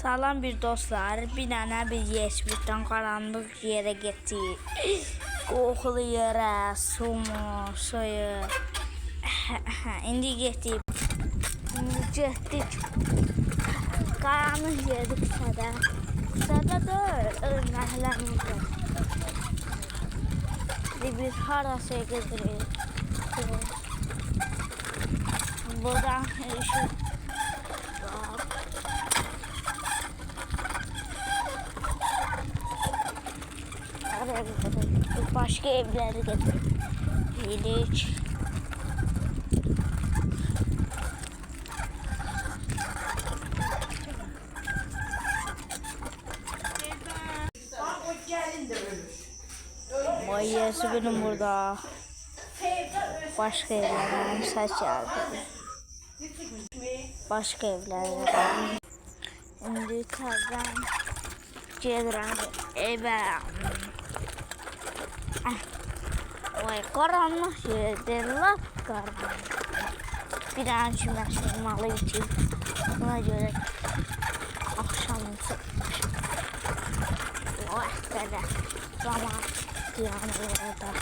Salam bir dostlar, bir dənə bir yeşbitdən qaranlıq yerə getdik. Qoxulu yerə, sumu, suyu. İndi getdik. İndi getdik. Qaranlıq yerdə küçədə. Küçədə deyil, ölməklərimizdə. İndi biz harasıya gedirik. Buradan şu Oraya gidelim. Başka evlere de ölür. Mayısı benim burada. Başka evlere ses geldi. Başka evlere. Şimdi kazan. Cedran eve. Vay karanlık yerde laf karanlık. Bir an çimensin malı için. Buna göre akşamısı. Vay kadar zaman yanıyor orada.